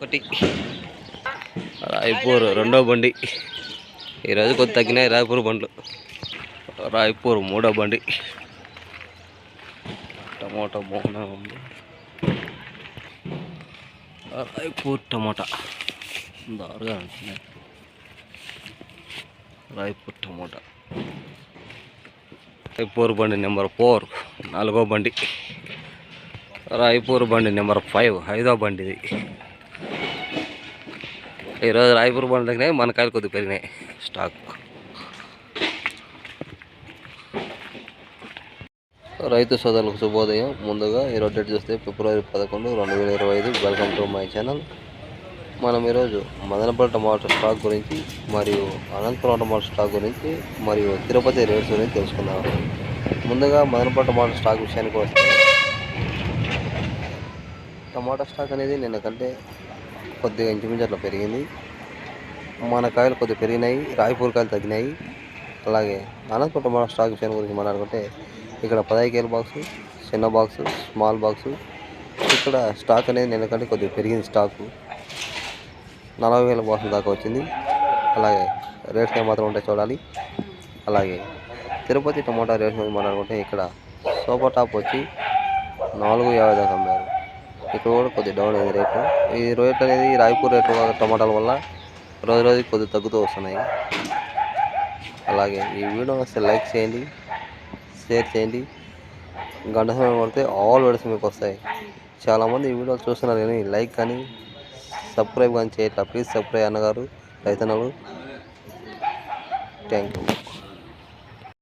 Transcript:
ఒకటి. రాయపూర్ రెండో బండి. ఈరోజు కొద్ది తగ్గినాయి రాయపూర్ బండ్లు. రాయపూర్ మూడో బండి. టమోటా బాగున్నా ఉంది. రాయపూర్ టమోటా. దారుగా ఉంటున్నాయి రాయపూర్ టమోటా. రాయపూర్ బండి నెంబర్ ఫోర్ నాలుగో బండి. రాయపూర్ బండి నెంబర్ ఫైవ్ ఐదో బండి ఇది ఈరోజు రాయపూర్ బండి తగ్గినాయి మన కాయలు కొద్దిగా పెరిగినాయి. స్టాక్. రైతు సోదరులకు శుభోదయం. ముందుగా ఈరోజు డేట్ చూస్తే ఫిబ్రవరి పదకొండు రెండు వేల ఇరవై ఐదు. వెల్కమ్ టు మై ఛానల్ మనం ఈరోజు మదనపల్లి టమాటో స్టాక్ గురించి మరియు అనంతపురం టమాటో స్టాక్ గురించి మరియు తిరుపతి రేట్స్ గురించి తెలుసుకుందాం. ముందుగా మదనపల్లి టమాటో స్టాక్ విషయానికి వస్తే టమాటా స్టాక్ అనేది నిన్న కంటే కొద్దిగా ఇంచుమించు అట్లా పెరిగింది. మన కాయలు కొద్దిగా పెరిగినాయి రాయపూర్ కాయలు తగ్గినాయి. అలాగే అనంతపురం మన స్టాక్ విషయం గురించి మాట్లాడుకుంటే ఇక్కడ పదహైదు కేల బాక్సు చిన్న బాక్సు స్మాల్ బాక్సు ఇక్కడ స్టాక్ అనేది నిన్న కంటే కొద్దిగా పెరిగింది స్టాకు నలభై వేల బాక్సుల దాకా వచ్చింది. అలాగే రేట్స్ ఏమాత్రం ఉంటాయి చూడాలి. అలాగే తిరుపతి టమాటా రేట్స్ గురించి మాట్లాడుకుంటే ఇక్కడ సూపర్ టాప్ వచ్చి నాలుగు యాభై దాకా అమ్మారు. ఇక్కడ కూడా కొద్దిగా డౌన్ అయింది రేటు. ఈ రేట్ అనేది రాయపూర్ రేటు టమాటాల వల్ల రోజు రోజు కొద్దిగా తగ్గుతూ వస్తున్నాయి. అలాగే ఈ వీడియో వస్తే లైక్ చేయండి షేర్ చేయండి. గంట సమయం పడితే ఆల్ వీడియోస్ మీకు వస్తాయి. చాలామంది ఈ వీడియోలు చూస్తున్నారు కానీ లైక్ కానీ సబ్స్క్రైబ్ కానీ చేయట్లా. ప్లీజ్ సబ్స్క్రైబ్ అన్నగారు రైతన్నలు. Thank you.